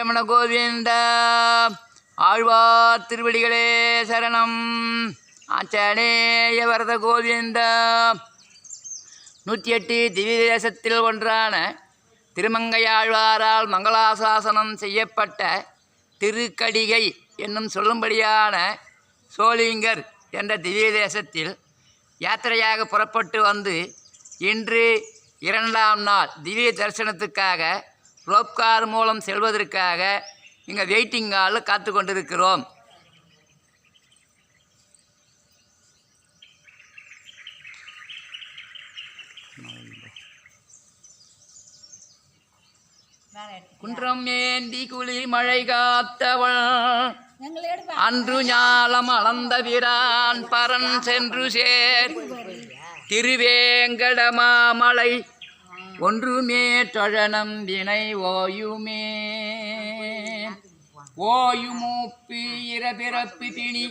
ரமண கோவிந்த. ஆழ்வார் திருவடிகளே சரணம். ஆச்சனேய வரத கோவிந்த. நூற்றி எட்டு திவ்ய தேசத்தில் ஒன்றான திருமங்கையாழ்வாரால் மங்களாசாசனம் செய்யப்பட்ட திருக்கடிகை என்னும் சொல்லும்படியான சோளிங்கர் என்ற திவ்ய தேசத்தில் யாத்திரையாக புறப்பட்டு வந்து இன்று இரண்டாம் நாள் திவ்ய தரிசனத்துக்காக ரோப் கார் மூலம் செல்வதற்காக இங்கே வெயிட்டிங் ஹாலில் காத்து கொண்டிருக்கிறோம். குன்றம் ஏந்தி குளி மழை காத்தவள். அன்று ஞாலம் அளந்த விரான் பரன் சென்று சேர். திருவேங்கடமாமலை ஒன்றுமே தொழனம் வினை ஓயுமே. ஓயுமூப்பி இரபிறப்பு திணி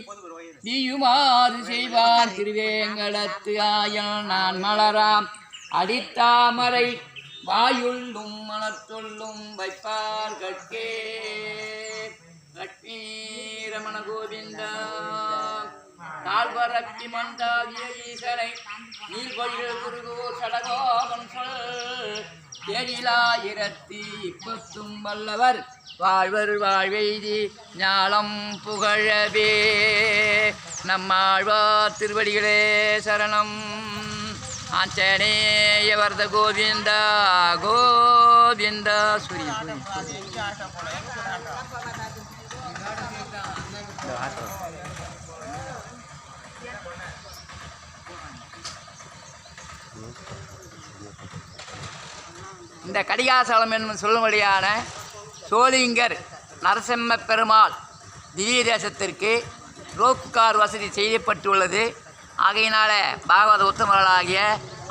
நீயுமாறு செய்வார் திருவேங்கடத்து ஆயல் நான் மலராம். அடித்தாமரை வாயுள்ளும் மனத்துள்ளும் வைப்பார் கட்கே லட்சுமி ரமண கோவிந்தா தாழ்வரப்பி மந்தாகிய ஈசனை நீர் கொள்கிற குருகோர் எழிலாயிரத்தி இப்பத்தும் வல்லவர். வாழ்வர் வாழ்வெய்தி ஞாலம் புகழவே. நம்மாழ்வார் திருவடிகளே சரணம். ஆஞ்சநேய வரத கோவிந்த Thank you. இந்த கடிகாசலம் என்னும் சொல்லும்படியான சோழிங்கர் நரசிம்ம பெருமாள் திவ்ய தேசத்திற்கு ரோப்கார் வசதி செய்யப்பட்டுள்ளது. ஆகையினால பாகவத உத்தமர்களாகிய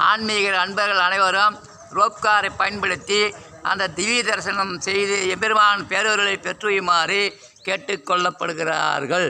ஆன்மீக அன்பர்கள் அனைவரும் ரோப்காரை பயன்படுத்தி அந்த திவ்ய தரிசனம் செய்து எம்பெருமான் பேரவர்களை பெற்றுயுமாறு கேட்டுக்கொள்ளப்படுகிறார்கள்